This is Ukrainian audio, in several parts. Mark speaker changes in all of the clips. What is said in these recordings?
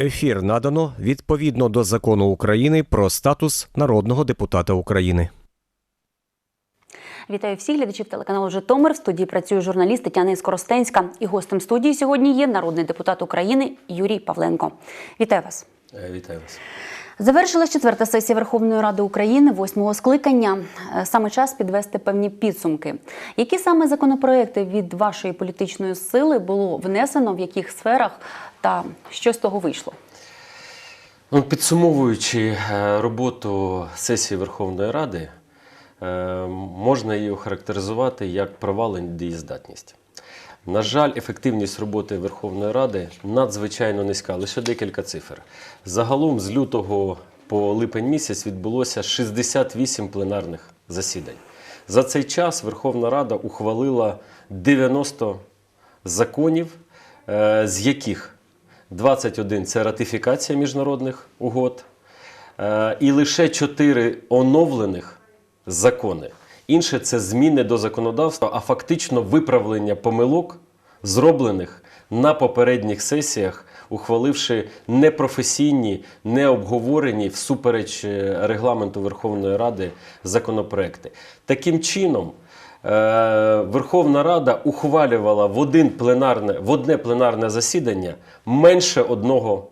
Speaker 1: Ефір надано відповідно до закону України про статус народного депутата України.
Speaker 2: Вітаю всіх глядачів телеканалу Житомир. В студії працює журналіст Тетяна Іскоростенська. І гостем студії сьогодні є народний депутат України Юрій Павленко. Вітаю вас.
Speaker 3: Е, Вітаю вас.
Speaker 2: Завершилась четверта сесія Верховної Ради України восьмого скликання. Е, Саме час підвести певні підсумки. Які саме законопроекти від вашої політичної сили було внесено, в яких сферах та що з того вийшло?
Speaker 3: Ну, підсумовуючи е, роботу сесії Верховної Ради, е, можна її охарактеризувати як провалення дієздатність. На жаль, ефективність роботи Верховної Ради надзвичайно низька. Лише декілька цифр. Загалом з лютого по липень місяць відбулося 68 пленарних засідань. За цей час Верховна Рада ухвалила 90 законів, е, з яких 21 це ратифікація міжнародних угод, е, і лише 4 оновлених закони. Інше це зміни до законодавства, а фактично виправлення помилок, зроблених на попередніх сесіях, ухваливши непрофесійні, необговорені всупереч е, регламенту Верховної Ради законопроекти. Таким чином, е, Верховна Рада ухвалювала в, один пленарне, в одне пленарне засідання менше одного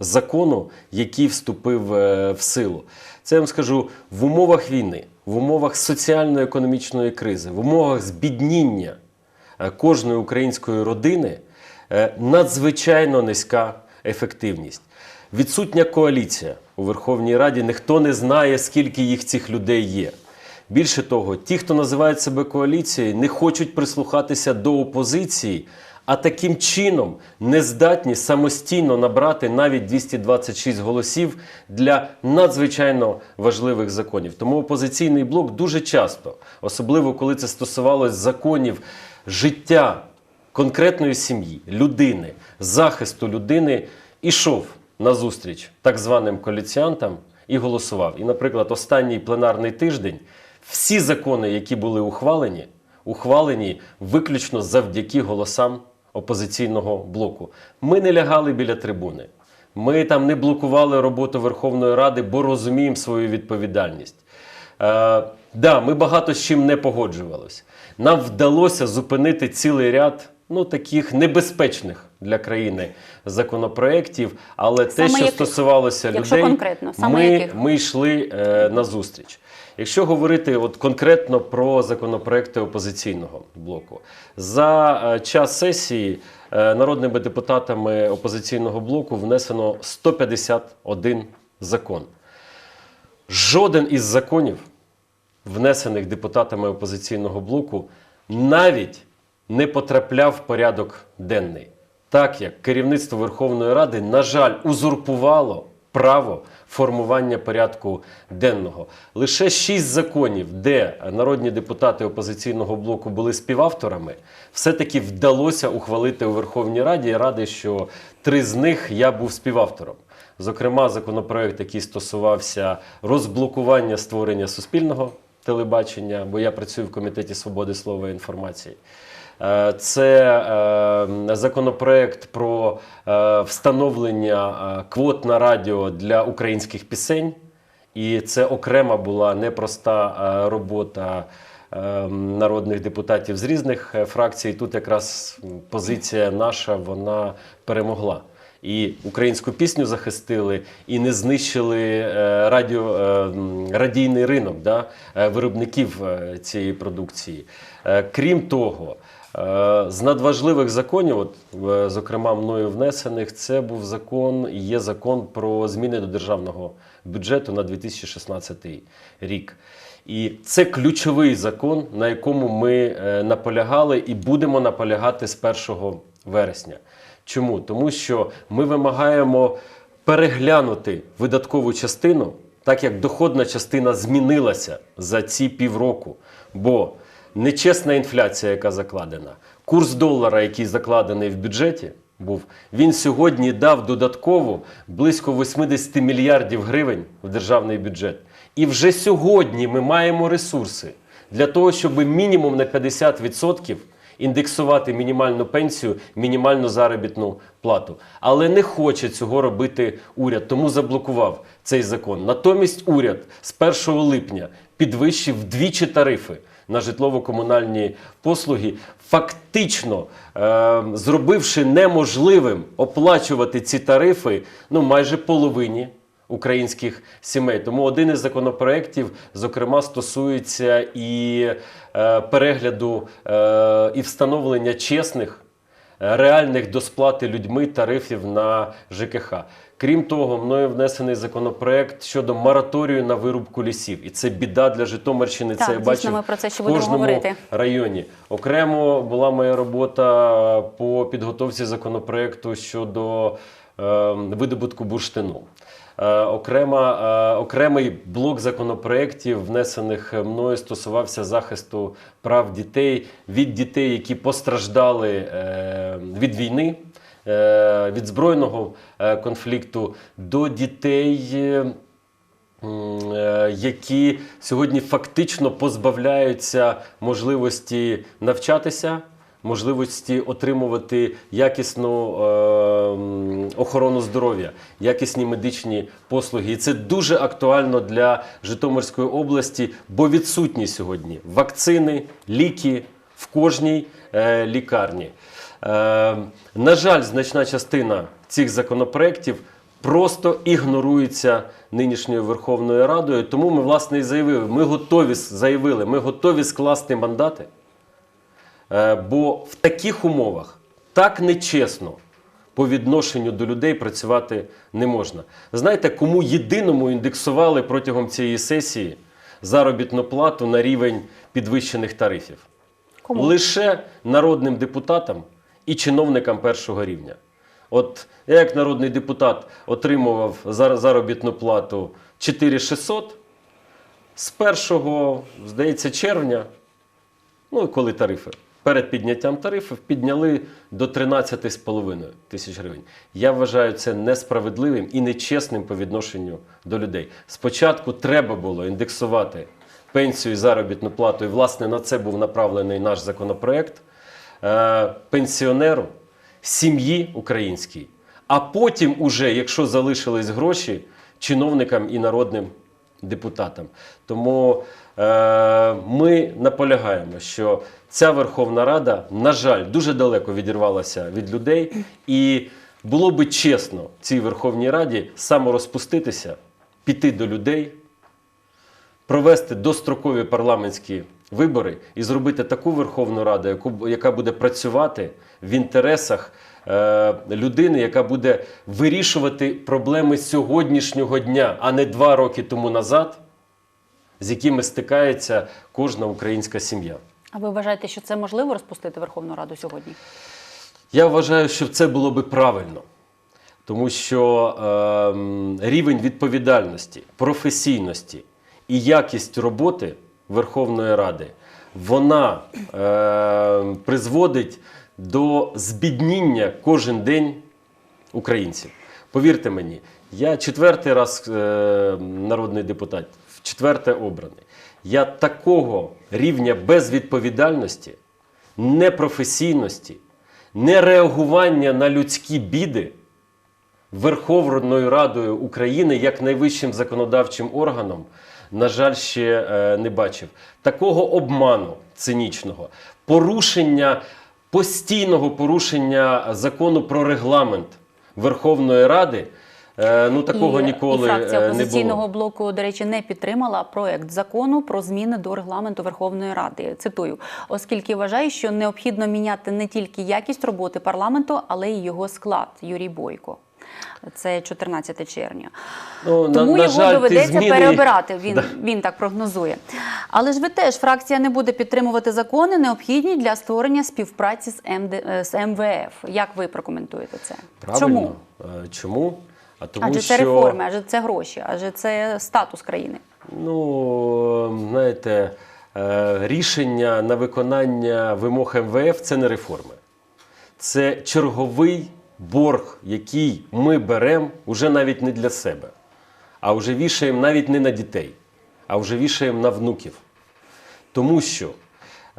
Speaker 3: закону, який вступив е, в силу. Це я вам скажу в умовах війни, в умовах соціально-економічної кризи, в умовах збідніння е, кожної української родини е, надзвичайно низька ефективність. Відсутня коаліція у Верховній Раді, ніхто не знає, скільки їх цих людей є. Більше того, ті, хто називають себе коаліцією, не хочуть прислухатися до опозиції, а таким чином не здатні самостійно набрати навіть 226 голосів для надзвичайно важливих законів. Тому опозиційний блок дуже часто, особливо коли це стосувалось законів життя конкретної сім'ї, людини, захисту людини, ішов на зустріч так званим коаліціантам і голосував. І, наприклад, останній пленарний тиждень всі закони, які були ухвалені, ухвалені виключно завдяки голосам опозиційного блоку. Ми не лягали біля трибуни. Ми там не блокували роботу Верховної Ради, бо розуміємо свою відповідальність. Е, да, ми багато з чим не погоджувалися. Нам вдалося зупинити цілий ряд ну, таких небезпечних для країни законопроєктів, але те, що
Speaker 2: яких?
Speaker 3: стосувалося
Speaker 2: Якщо
Speaker 3: людей,
Speaker 2: конкретно, саме
Speaker 3: ми,
Speaker 2: яких?
Speaker 3: ми йшли е, на зустріч. Якщо говорити от конкретно про законопроекти опозиційного блоку, за е, час сесії е, народними депутатами опозиційного блоку внесено 151 закон. Жоден із законів, внесених депутатами опозиційного блоку, навіть не потрапляв в порядок денний, так як керівництво Верховної Ради, на жаль, узурпувало право формування порядку денного. Лише шість законів, де народні депутати опозиційного блоку були співавторами, все-таки вдалося ухвалити у Верховній Раді. Я радий, що три з них я був співавтором. Зокрема, законопроект, який стосувався розблокування створення суспільного телебачення, бо я працюю в комітеті свободи слова і інформації. Е, Це е, законопроект про е, встановлення квот на радіо для українських пісень. І це окрема була непроста робота народних депутатів з різних фракцій. Тут якраз позиція наша вона перемогла. І українську пісню захистили, і не знищили радіо, радійний ринок да, виробників цієї продукції. Крім того, з надважливих законів, от, е, зокрема мною внесених, це був закон, є закон про зміни до державного бюджету на 2016 рік. І це ключовий закон, на якому ми е, наполягали і будемо наполягати з 1 вересня. Чому? Тому що ми вимагаємо переглянути видаткову частину, так як доходна частина змінилася за ці півроку. Бо нечесна інфляція, яка закладена, курс долара, який закладений в бюджеті, був, він сьогодні дав додатково близько 80 мільярдів гривень в державний бюджет. І вже сьогодні ми маємо ресурси для того, щоб мінімум на 50% індексувати мінімальну пенсію, мінімальну заробітну плату. Але не хоче цього робити уряд, тому заблокував цей закон. Натомість уряд з 1 липня підвищив вдвічі тарифи на житлово-комунальні послуги, фактично е, зробивши неможливим оплачувати ці тарифи ну майже половині українських сімей. Тому один із законопроєктів, зокрема, стосується і е, перегляду е, і встановлення чесних. Реальних до сплати людьми тарифів на ЖКХ. Крім того, мною внесений законопроект щодо мораторію на вирубку лісів, і це біда для Житомирщини.
Speaker 2: Так,
Speaker 3: це я
Speaker 2: ми про це ще
Speaker 3: в кожному
Speaker 2: говорити.
Speaker 3: районі. Окремо була моя робота по підготовці законопроекту щодо е, видобутку бурштину. Е, окрема, е, окремий блок законопроєктів, внесених мною, стосувався захисту прав дітей від дітей, які постраждали е, від війни, від збройного е, конфлікту, до дітей. е, е, які сьогодні фактично позбавляються можливості навчатися, можливості отримувати якісну е, охорону здоров'я, якісні медичні послуги. І це дуже актуально для Житомирської області, бо відсутні сьогодні вакцини, ліки в кожній е, лікарні. Е, на жаль, значна частина цих законопроєктів просто ігнорується нинішньою Верховною Радою. Тому ми, власне, і заявили, ми готові заявили, ми готові скласти мандати. Е, Бо в таких умовах так нечесно по відношенню до людей працювати не можна. Знаєте, кому єдиному індексували протягом цієї сесії заробітну плату на рівень підвищених тарифів?
Speaker 2: Кому?
Speaker 3: Лише народним депутатам і чиновникам першого рівня. От я як народний депутат отримував зар- заробітну плату 4600 з 1, здається, червня, ну коли тарифи. Перед підняттям тарифів підняли до 13,5 тисяч гривень. Я вважаю це несправедливим і нечесним по відношенню до людей. Спочатку треба було індексувати пенсію і заробітну плату, і власне на це був направлений наш законопроект пенсіонеру, сім'ї українській, а потім, уже, якщо залишились гроші, чиновникам і народним депутатам. Тому е, ми наполягаємо, що ця Верховна Рада, на жаль, дуже далеко відірвалася від людей, і було би чесно цій Верховній Раді саморозпуститися, піти до людей, провести дострокові парламентські вибори і зробити таку Верховну Раду, яку, яка буде працювати в інтересах е, людини, яка буде вирішувати проблеми сьогоднішнього дня, а не два роки тому назад, з якими стикається кожна українська сім'я.
Speaker 2: А ви вважаєте, що це можливо розпустити Верховну Раду сьогодні?
Speaker 3: Я вважаю, що це було би правильно, тому що ем, рівень відповідальності, професійності і якість роботи Верховної Ради вона ем, призводить до збідніння кожен день українців. Повірте мені, я четвертий раз е, народний депутат, четверте обраний. Я такого рівня безвідповідальності, непрофесійності, нереагування на людські біди Верховною Радою України як найвищим законодавчим органом, на жаль, ще е, не бачив. Такого обману цинічного, порушення, постійного порушення закону про регламент Верховної Ради. е, Ну, такого
Speaker 2: і,
Speaker 3: ніколи
Speaker 2: і фракція
Speaker 3: е, не
Speaker 2: опозиційного
Speaker 3: було.
Speaker 2: блоку, до речі, не підтримала проект закону про зміни до регламенту Верховної Ради. Цитую, оскільки вважає, що необхідно міняти не тільки якість роботи парламенту, але й його склад. Юрій Бойко. Це 14 червня.
Speaker 3: Ну,
Speaker 2: Тому
Speaker 3: на
Speaker 2: його
Speaker 3: жаль,
Speaker 2: доведеться
Speaker 3: зміни-
Speaker 2: переобирати. Він,
Speaker 3: Да.
Speaker 2: він так прогнозує. Але ж ви теж фракція не буде підтримувати закони, необхідні для створення співпраці з, МД, е, з МВФ. Як ви прокоментуєте це?
Speaker 3: Правильно.
Speaker 2: Чому?
Speaker 3: Е, Чому? А тому
Speaker 2: Адже
Speaker 3: що...
Speaker 2: це реформи, адже це гроші, адже це статус країни.
Speaker 3: Ну, знаєте, е, рішення на виконання вимог МВФ це не реформи. Це черговий борг, який ми беремо уже навіть не для себе, а вже вішаємо навіть не на дітей, а вже вішаємо на внуків. Тому що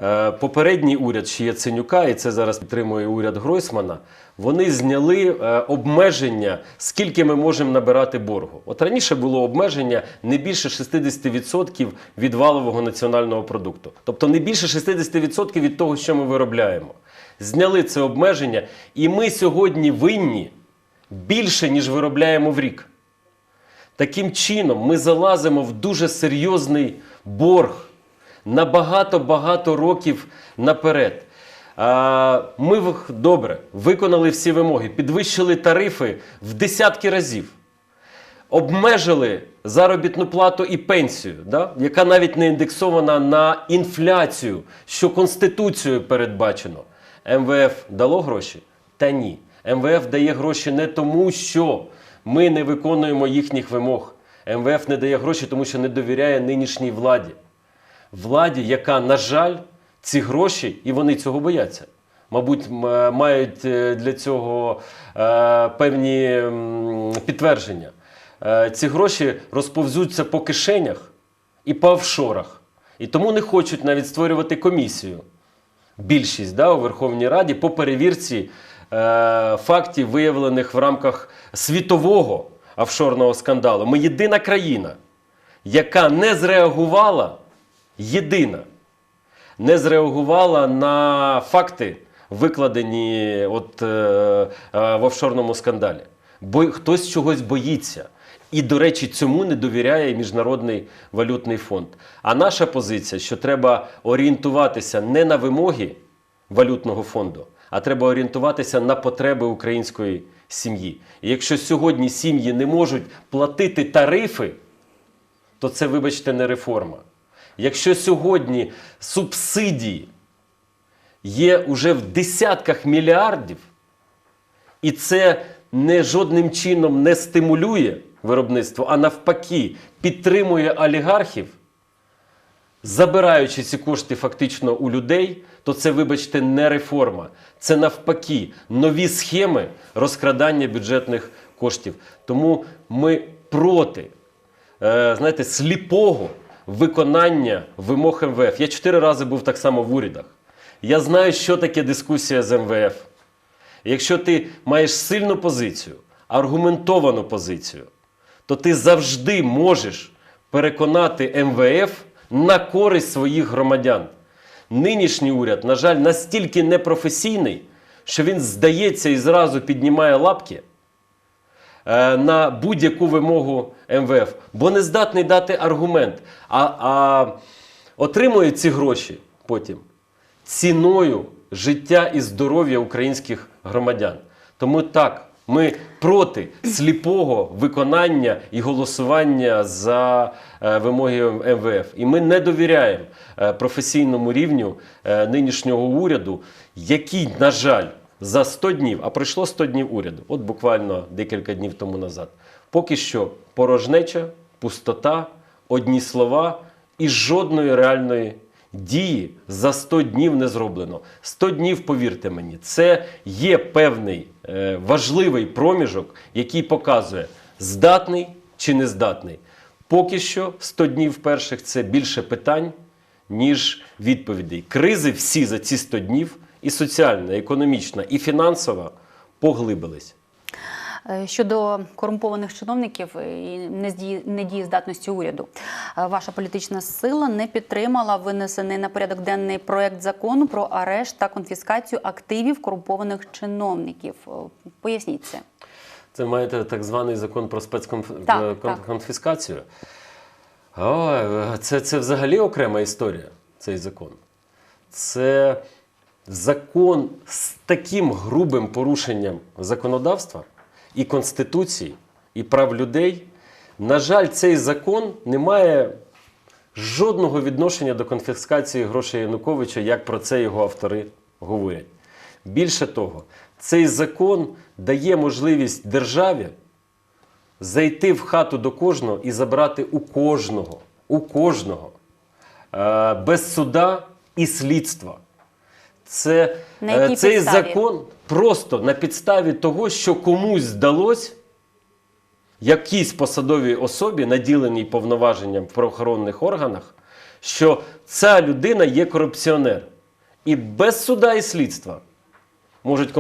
Speaker 3: Е, Попередній уряд ще Яценюка, і це зараз підтримує уряд Гройсмана. Вони зняли е, обмеження, скільки ми можемо набирати боргу. От раніше було обмеження не більше 60% від валового національного продукту, тобто не більше 60% від того, що ми виробляємо. Зняли це обмеження, і ми сьогодні винні більше, ніж виробляємо в рік. Таким чином, ми залазимо в дуже серйозний борг на багато-багато років наперед. Ми добре виконали всі вимоги, підвищили тарифи в десятки разів, обмежили заробітну плату і пенсію, да? яка навіть не індексована на інфляцію, що Конституцією передбачено. МВФ дало гроші? Та ні. МВФ дає гроші не тому, що ми не виконуємо їхніх вимог. МВФ не дає гроші, тому що не довіряє нинішній владі. Владі, яка, на жаль, ці гроші, і вони цього бояться. Мабуть, е, мають е, для цього е, певні підтвердження. Ці гроші розповзуться по кишенях і по офшорах. І тому не хочуть навіть створювати комісію більшість да, у Верховній Раді по перевірці е, фактів, виявлених в рамках світового офшорного скандалу. Ми єдина країна, яка не зреагувала, єдина, не зреагувала на факти, викладені от, е, е, в офшорному скандалі. Бо хтось чогось боїться. І, до речі, цьому не довіряє Міжнародний валютний фонд. А наша позиція, що треба орієнтуватися не на вимоги валютного фонду, а треба орієнтуватися на потреби української сім'ї. І якщо сьогодні сім'ї не можуть платити тарифи, то це, вибачте, не реформа. Якщо сьогодні субсидії є уже в десятках мільярдів, і це не жодним чином не стимулює виробництво, а навпаки підтримує олігархів, забираючи ці кошти фактично у людей, то це, вибачте, не реформа. Це навпаки нові схеми розкрадання бюджетних коштів. Тому ми проти е, знаєте, сліпого виконання вимог МВФ. Я чотири рази був так само в урядах. Я знаю, що таке дискусія з МВФ. Якщо ти маєш сильну позицію, аргументовану позицію, то ти завжди можеш переконати МВФ на користь своїх громадян. Нинішній уряд, на жаль, настільки непрофесійний, що він здається і зразу піднімає лапки е, на будь-яку вимогу МВФ, бо не здатний дати аргумент, а, а отримує ці гроші потім ціною життя і здоров'я українських громадян. Тому так, ми проти сліпого виконання і голосування за е, вимоги МВФ. І ми не довіряємо е, професійному рівню е, нинішнього уряду, який, на жаль, за 100 днів, а пройшло 100 днів уряду, от буквально декілька днів тому назад. Поки що порожнеча, пустота, одні слова і жодної реальної дії за 100 днів не зроблено. 100 днів, повірте мені, це є певний е, важливий проміжок, який показує, здатний чи не здатний. Поки що 100 днів перших це більше питань, ніж відповідей. Кризи всі за ці 100 днів, і соціальна, і економічна, і фінансова, поглибились.
Speaker 2: Е, Щодо корумпованих чиновників і недієздатності уряду, Е, ваша політична сила не підтримала винесений на порядок денний проект закону про арешт та конфіскацію активів корумпованих чиновників. Е, Поясніть це.
Speaker 3: Це маєте так званий закон про спецконфіскацію. О, це, це взагалі окрема історія, цей закон. Це закон з таким грубим порушенням законодавства і Конституції, і прав людей. На жаль, цей закон не має жодного відношення до конфіскації грошей Януковича, як про це його автори говорять. Більше того, цей закон дає можливість державі зайти в хату до кожного і забрати у кожного, у кожного, е, без суда і слідства. Це,
Speaker 2: На
Speaker 3: е, цей
Speaker 2: підставі?
Speaker 3: закон просто на підставі того, що комусь здалось, якійсь посадовій особі, наділеній повноваженням в правоохоронних органах, що ця людина є корупціонер. І без суда і слідства можуть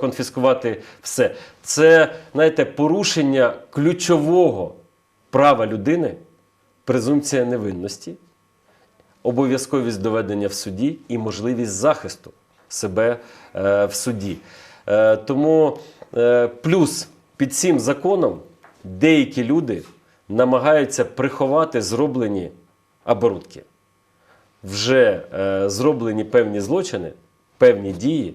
Speaker 3: конфіскувати все. Це, знаєте, порушення ключового права людини, презумпція невинності, обов'язковість доведення в суді і можливість захисту себе е, в суді. Е, тому е, плюс під цим законом деякі люди намагаються приховати зроблені оборудки. Вже зроблені певні злочини, певні дії,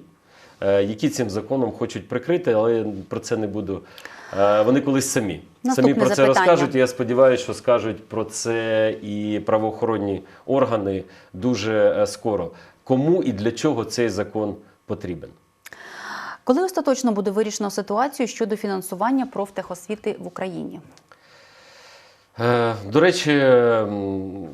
Speaker 3: які цим законом хочуть прикрити, але я про це не буду. Е, вони колись самі.
Speaker 2: Наступне
Speaker 3: самі про це
Speaker 2: запитання.
Speaker 3: розкажуть. І я сподіваюся, що скажуть про це і правоохоронні органи дуже е, скоро. Кому і для чого цей закон потрібен?
Speaker 2: Коли остаточно буде вирішено ситуацію щодо фінансування профтехосвіти в Україні?
Speaker 3: Е, До речі,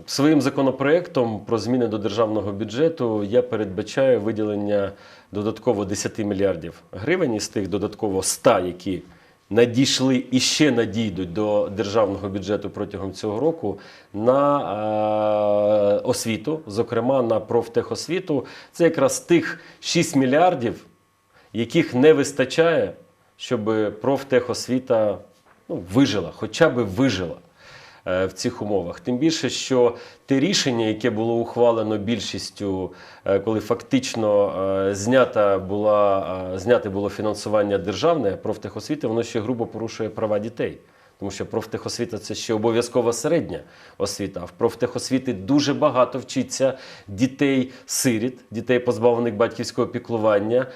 Speaker 3: своїм законопроектом про зміни до державного бюджету я передбачаю виділення додатково 10 мільярдів гривень із тих додатково 100, які надійшли і ще надійдуть до державного бюджету протягом цього року на е, освіту, зокрема на профтехосвіту. Це якраз тих 6 мільярдів, яких не вистачає, щоб профтехосвіта ну, вижила, хоча б вижила е, в цих умовах. Тим більше, що те рішення, яке було ухвалено більшістю, е, коли фактично е, знята була, е, зняте було фінансування державне профтехосвіти, воно ще грубо порушує права дітей. Тому що профтехосвіта це ще обов'язкова середня освіта. В профтехосвіти дуже багато вчиться дітей-сиріт, дітей, позбавлених батьківського піклування, е,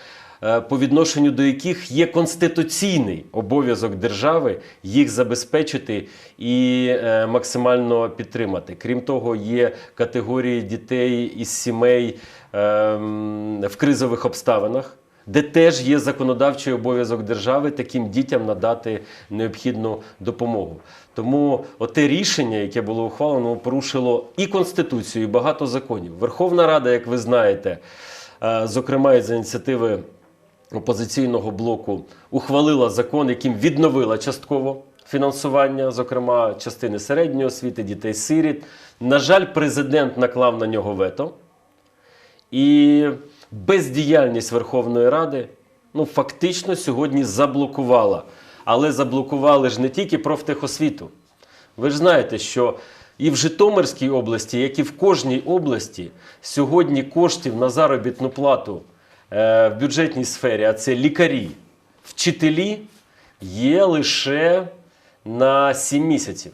Speaker 3: по відношенню до яких є конституційний обов'язок держави їх забезпечити і е, максимально підтримати. Крім того, є категорії дітей із сімей ем, в кризових обставинах де теж є законодавчий обов'язок держави таким дітям надати необхідну допомогу. Тому оте рішення, яке було ухвалено, порушило і Конституцію, і багато законів. Верховна Рада, як ви знаєте, е, зокрема із ініціативи опозиційного блоку, ухвалила закон, яким відновила частково фінансування, зокрема частини середньої освіти, дітей-сиріт. На жаль, президент наклав на нього вето. І бездіяльність Верховної Ради ну, фактично сьогодні заблокувала. Але заблокували ж не тільки профтехосвіту. Ви ж знаєте, що і в Житомирській області, як і в кожній області, сьогодні коштів на заробітну плату в бюджетній сфері, а це лікарі, вчителі, є лише на 7 місяців.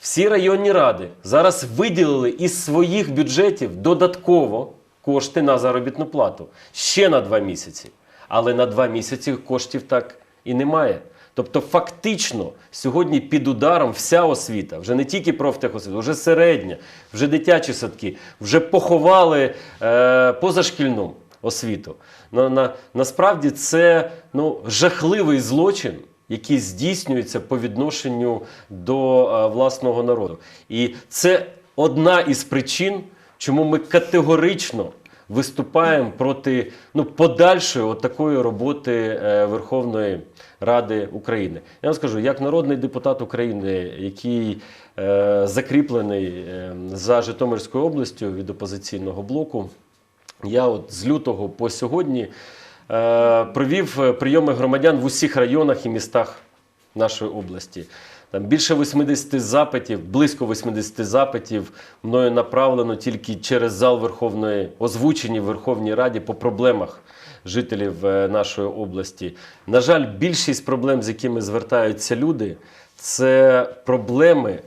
Speaker 3: Всі районні ради зараз виділили із своїх бюджетів додатково кошти на заробітну плату ще на два місяці. Але на два місяці коштів так і немає. Тобто, фактично, сьогодні під ударом вся освіта, вже не тільки профтехосвіта, вже середня, вже дитячі садки, вже поховали е, позашкільну освіту. На, на, насправді це ну, жахливий злочин, який здійснюється по відношенню до е, власного народу. І це одна із причин, чому ми категорично виступаємо проти ну, подальшої такої роботи е, Верховної Ради України. Я вам скажу, як народний депутат України, який е, закріплений е, за Житомирською областю від опозиційного блоку, я от з лютого по сьогодні е, провів е, прийоми громадян в усіх районах і містах нашої області. Там більше 80 запитів, близько 80 запитів мною направлено тільки через зал Верховної, озвучені в Верховній Раді по проблемах жителів е, нашої області. На жаль, більшість проблем, з якими звертаються люди, це проблеми,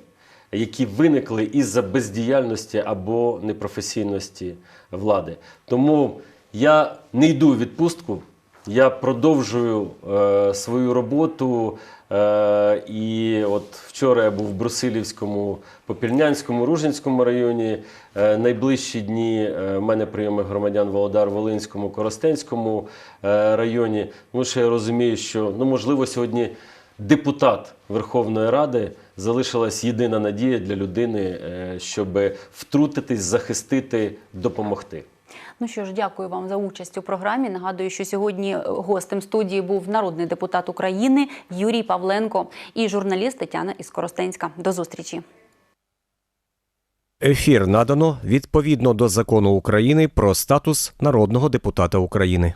Speaker 3: які виникли із-за бездіяльності або непрофесійності влади. Тому я не йду у відпустку. Я продовжую е, свою роботу. Е, і от вчора я був в Брусилівському, Попільнянському, Ружинському районі. Е, найближчі дні е, в мене прийоми громадян Володар Волинському, Коростенському е, районі. Тому що я розумію, що ну, можливо сьогодні депутат Верховної Ради залишилась єдина надія для людини, е, щоб втрутитись, захистити, допомогти.
Speaker 2: Ну що ж, дякую вам за участь у програмі. Нагадую, що сьогодні гостем студії був народний депутат України Юрій Павленко і журналіст Тетяна Іскоростенська. До зустрічі.
Speaker 1: Ефір надано відповідно до закону України про статус народного депутата України.